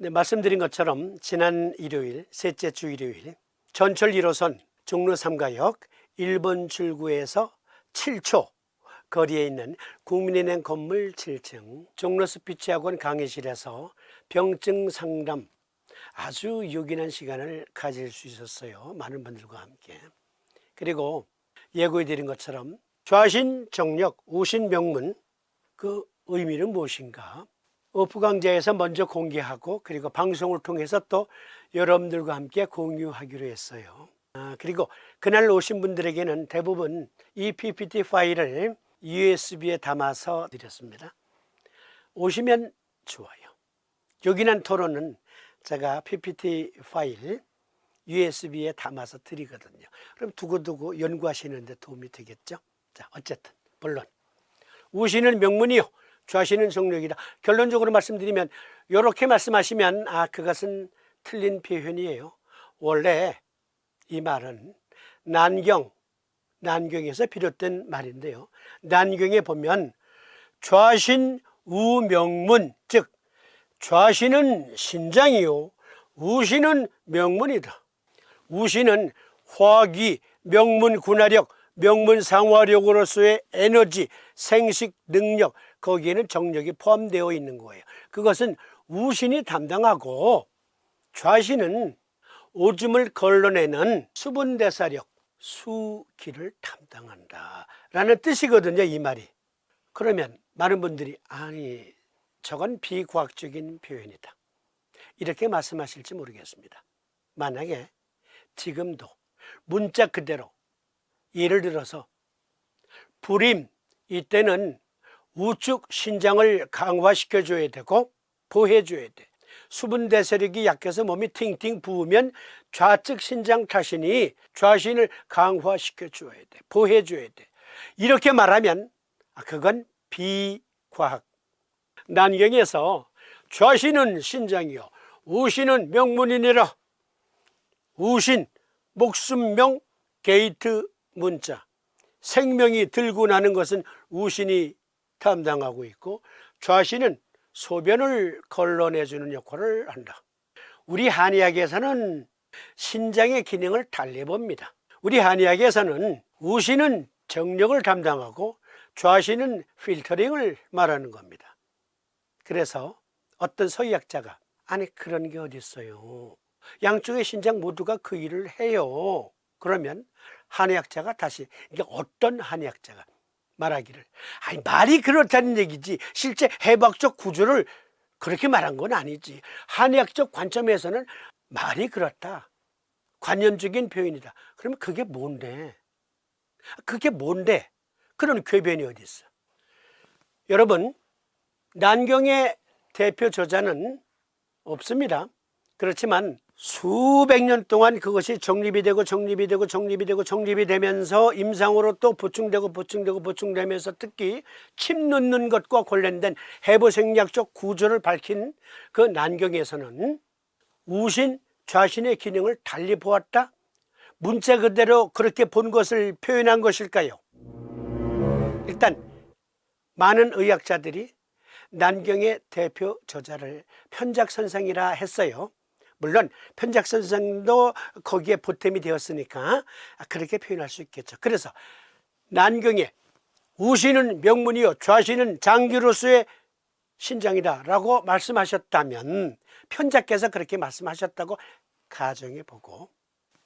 네, 말씀드린 것처럼 지난 일요일, 셋째 주 일요일 전철 1호선 종로 3가역 1번 출구에서 7초 거리에 있는 국민은행 건물 7층 종로 스피치학원 강의실에서 병증 상담 아주 요긴한 시간을 가질 수 있었어요. 많은 분들과 함께. 그리고 예고해 드린 것처럼 좌신 정력, 우신 명문 그 의미는 무엇인가? 오프 강좌에서 먼저 공개하고 그리고 방송을 통해서 또 여러분들과 함께 공유하기로 했어요. 아, 그리고 그날 오신 분들에게는 대부분 이 PPT 파일을 USB에 담아서 드렸습니다. 오시면 좋아요. 요긴한 토론은 제가 PPT 파일 USB에 담아서 드리거든요. 그럼 두고두고 연구하시는데 도움이 되겠죠? 자, 어쨌든, 본론. 우시는 명문이요. 좌시는 정력이다. 결론적으로 말씀드리면, 이렇게 말씀하시면, 아, 그것은 틀린 표현이에요. 원래 이 말은 난경, 난경에서 비롯된 말인데요. 난경에 보면 좌신 우명문, 즉 좌신은 신장이요, 우신은 명문이다. 우신은 화기, 명문 군화력, 명문 상화력으로서의 에너지, 생식 능력, 거기에는 정력이 포함되어 있는 거예요. 그것은 우신이 담당하고 좌신은 오줌을 걸러내는 수분대사력, 수기를 담당한다. 라는 뜻이거든요, 이 말이. 그러면 많은 분들이, 아니, 저건 비과학적인 표현이다. 이렇게 말씀하실지 모르겠습니다. 만약에 지금도 문자 그대로 예를 들어서 불임 이때는 우측 신장을 강화시켜 줘야 되고 보해 줘야 돼. 수분 대사력이 약해서 몸이 팅팅 부으면 좌측 신장 타신이 좌신을 강화시켜 줘야 돼. 보해 줘야 돼. 이렇게 말하면 아, 그건 비과학. 난경에서 좌신은 신장이요. 우신은 명문이니라. 우신, 목숨명, 게이트 문자. 생명이 들고 나는 것은 우신이 담당하고 있고 좌신은 소변을 걸러내주는 역할을 한다. 우리 한의학에서는 신장의 기능을 달리 봅니다. 우리 한의학에서는 우신은 정력을 담당하고 좌신은 필터링을 말하는 겁니다. 그래서 어떤 서의학자가 아니 그런 게 어디 있어요. 양쪽의 신장 모두가 그 일을 해요. 그러면 한의학자가 다시 이게 어떤 한의학자가 말하기를. 아니 말이 그렇다는 얘기지. 실제 해박적 구조를 그렇게 말한 건 아니지. 한의학적 관점에서는 말이 그렇다. 관념적인 표현이다. 그러면 그게 뭔데? 그게 뭔데? 그런 궤변이 어디 있어? 여러분 난경의 대표 저자는 없습니다. 그렇지만 수백 년 동안 그것이 정립이 되고 정립이 되고 정립이 되고 정립이 되면서 임상으로 또 보충되고 보충되고 보충되면서 특히 침 넣는 것과 관련된 해부생리학적 구조를 밝힌 그 난경에서는 우신 좌신의 기능을 달리 보았다. 문자 그대로 그렇게 본 것을 표현한 것일까요? 일단 많은 의학자들이 난경의 대표 저자를 편작선상이라 했어요. 물론 편작 선생도 거기에 보탬이 되었으니까 그렇게 표현할 수 있겠죠. 그래서 난경에 우시는 명문이요 좌시는 장기로서의 신장이다라고 말씀하셨다면 편작께서 그렇게 말씀하셨다고 가정해 보고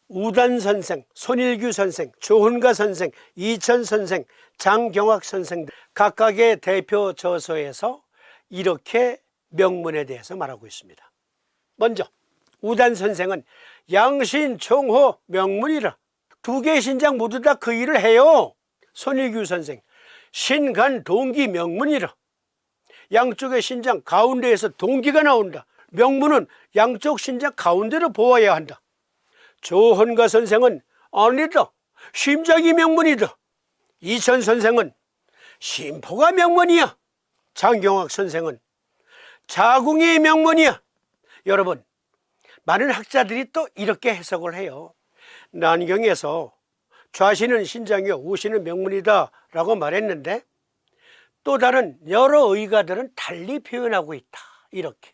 우단 선생, 손일규 선생, 조훈가 선생, 이천 선생, 장경학 선생 각각의 대표 저서에서 이렇게 명문에 대해서 말하고 있습니다. 먼저 우단 선생은 양신, 총호, 명문이라 두 개의 신장 모두 다 그 일을 해요. 손일규 선생 신간 동기 명문이라 양쪽의 신장 가운데에서 동기가 나온다. 명문은 양쪽 신장 가운데로 보아야 한다. 조헌가 선생은 아니다. 심장이 명문이다. 이천 선생은 심포가 명문이야. 장경학 선생은 자궁이 명문이야. 여러분, 많은 학자들이 또 이렇게 해석을 해요. 난경에서 좌시는 신장이요, 우시는 명문이다 라고 말했는데 또 다른 여러 의가들은 달리 표현하고 있다. 이렇게.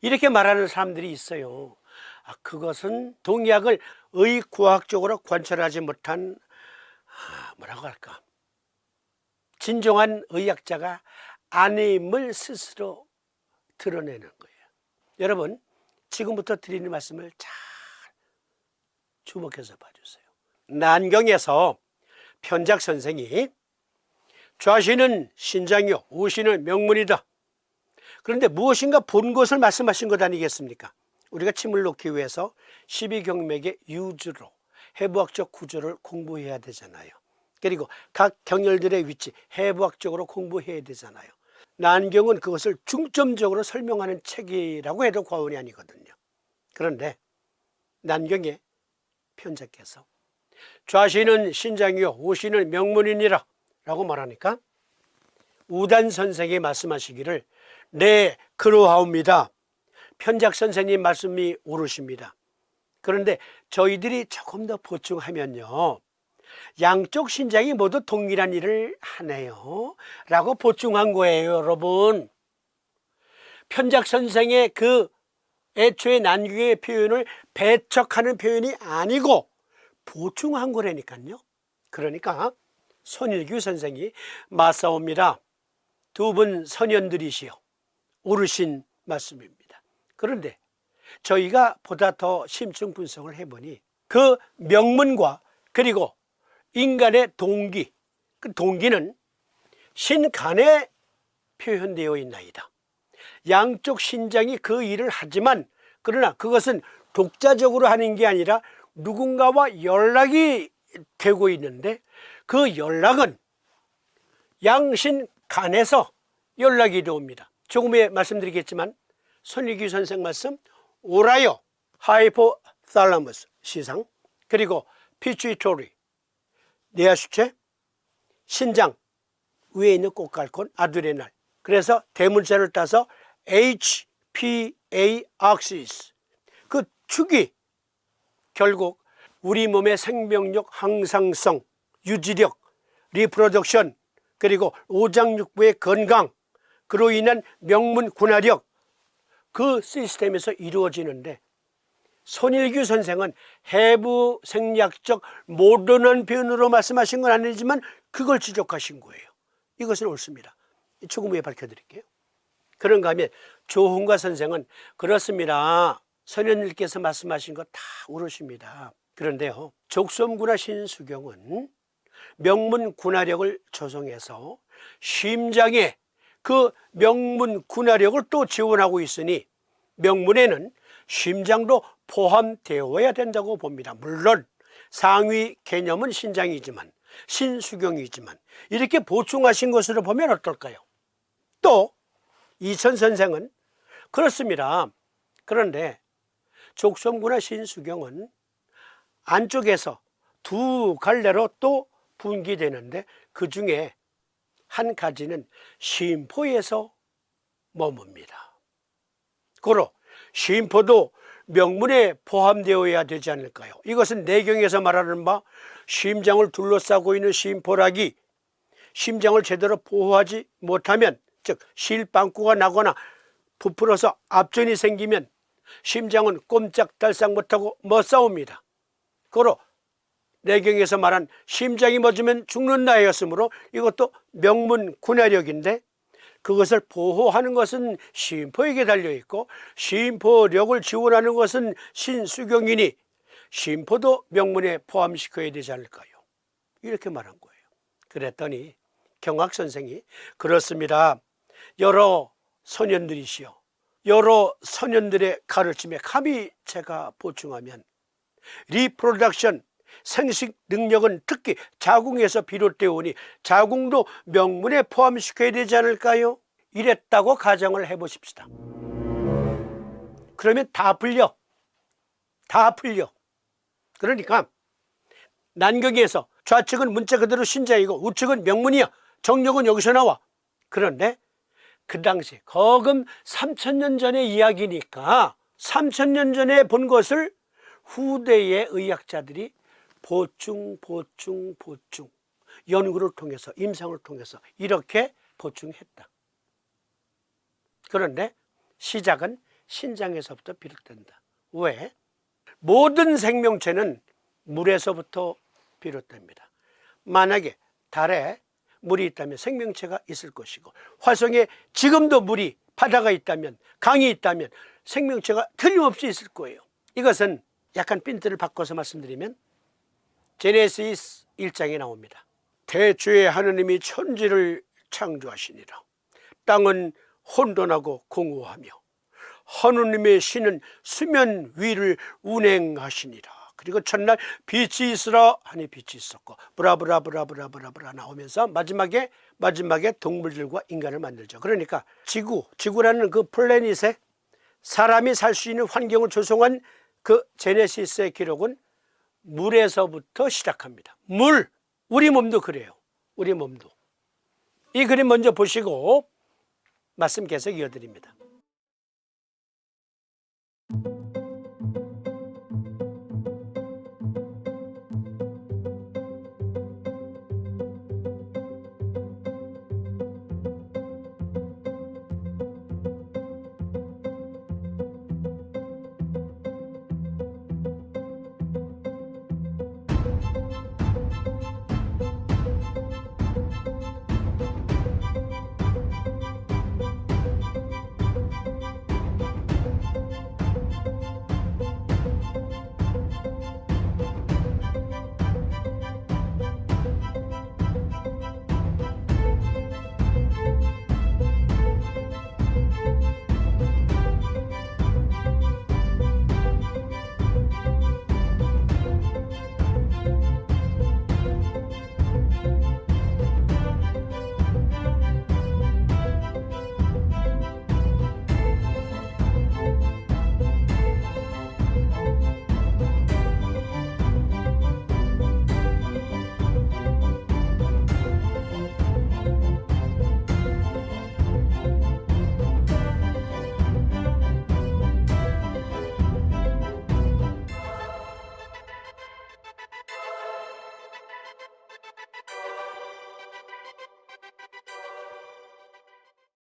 이렇게 말하는 사람들이 있어요. 아, 그것은 동의학을 의과학적으로 관철하지 못한 아, 뭐라고 할까? 진정한 의학자가 아님을 스스로 드러내는 거예요. 여러분, 지금부터 드리는 말씀을 잘 주목해서 봐주세요. 난경에서 편작 선생이 좌시는 신장이요, 우시는 명문이다. 그런데 무엇인가 본 것을 말씀하신 것 아니겠습니까? 우리가 침을 놓기 위해서 12경맥의 유주로 해부학적 구조를 공부해야 되잖아요. 그리고 각 경열들의 위치 해부학적으로 공부해야 되잖아요. 난경은 그것을 중점적으로 설명하는 책이라고 해도 과언이 아니거든요. 그런데 난경의 편작해서 좌시는 신장이요 우시는 명문이니라 라고 말하니까 우단 선생이 말씀하시기를 네 그러하옵니다. 편작 선생님 말씀이 옳으십니다. 그런데 저희들이 조금 더 보충하면요. 양쪽 신장이 모두 동일한 일을 하네요. 라고 보충한 거예요, 여러분. 편작 선생의 그 애초에 난국의 표현을 배척하는 표현이 아니고 보충한 거라니까요. 그러니까 손일규 선생이 맞사옵니다. 두 분 선현들이시여 옳으신 말씀입니다. 그런데 저희가 보다 더 심층 분석을 해보니 그 명문과 그리고 인간의 동기, 그 동기는 신간에 표현되어 있나이다. 양쪽 신장이 그 일을 하지만 그러나 그것은 독자적으로 하는 게 아니라 누군가와 연락이 되고 있는데 그 연락은 양신 간에서 연락이 되옵니다. 조금 후에 말씀드리겠지만 손익규 선생 말씀 오라요 하이포탈라무스 시상 그리고 피추이토리 뇌하수체 신장. 위에 있는 꽃갈콘 아드레날. 그래서 대문자를 따서 HPA axis 그 축이 결국 우리 몸의 생명력 항상성 유지력 리프로덕션 그리고 오장육부의 건강 그로 인한 명문 군화력 그 시스템에서 이루어지는데 손일규 선생은 해부 생략적 모던한 표현으로 말씀하신 건 아니지만 그걸 지적하신 거예요. 이것은 옳습니다. 조금 후에 밝혀드릴게요. 그런가 하면 조홍과 선생은 그렇습니다. 선현님께서 말씀하신 거 다 옳으십니다. 그런데요, 족솜군화 신수경은 명문 군화력을 조성해서 심장에 그 명문 군화력을 또 지원하고 있으니 명문에는 심장도 포함되어야 된다고 봅니다. 물론 상위 개념은 신장이지만 신수경이지만 이렇게 보충하신 것으로 보면 어떨까요? 또 이천 선생은 그렇습니다. 그런데 족성구나 신수경은 안쪽에서 두 갈래로 또 분기되는데 그 중에 한 가지는 심포에서 머뭅니다. 고로 심포도 명문에 포함되어야 되지 않을까요? 이것은 내경에서 말하는 바 심장을 둘러싸고 있는 심포락이 심장을 제대로 보호하지 못하면 즉 실방구가 나거나 부풀어서 압전이 생기면 심장은 꼼짝달싹 못하고 못싸웁니다. 고로 내경에서 말한 심장이 멎으면 죽는다였으므로 이것도 명문 군화력인데 그것을 보호하는 것은 심포에게 달려 있고 심포력을 지원하는 것은 신수경이니 심포도 명문에 포함시켜야 되지 않을까요? 이렇게 말한 거예요. 그랬더니 경학 선생이 그렇습니다. 여러 소년들이시여 여러 소년들의 가르침에 감히 제가 보충하면 리프로덕션 생식 능력은 특히 자궁에서 비롯되오니 자궁도 명문에 포함시켜야 되지 않을까요? 이랬다고 가정을 해보십시다. 그러면 다 풀려. 다 풀려. 그러니까 난경에서 좌측은 문자 그대로 신자이고 우측은 명문이야. 정력은 여기서 나와. 그런데 그 당시 거금 3천년 전의 이야기니까 3천년 전에 본 것을 후대의 의학자들이 보충, 보충, 보충 연구를 통해서 임상을 통해서 이렇게 보충했다. 그런데 시작은 신장에서부터 비롯된다. 왜? 모든 생명체는 물에서부터 비롯됩니다. 만약에 달에 물이 있다면 생명체가 있을 것이고 화성에 지금도 물이 바다가 있다면 강이 있다면 생명체가 틀림없이 있을 거예요. 이것은 약간 핀트를 바꿔서 말씀드리면 제네시스 1장에 나옵니다. 대초에 하느님이 천지를 창조하시니라. 땅은 혼돈하고 공허하며 하느님의 신은 수면 위를 운행하시니라. 그리고 첫날 빛이 있으라 하니 빛이 있었고 브라브라브라브라브라브라 나오면서 마지막에 마지막에 동물들과 인간을 만들죠. 그러니까 지구, 지구라는 그 플래닛에 사람이 살 수 있는 환경을 조성한 그 제네시스의 기록은 물에서부터 시작합니다. 물, 우리 몸도 그래요. 우리 몸도. 이 그림 먼저 보시고 말씀 계속 이어드립니다.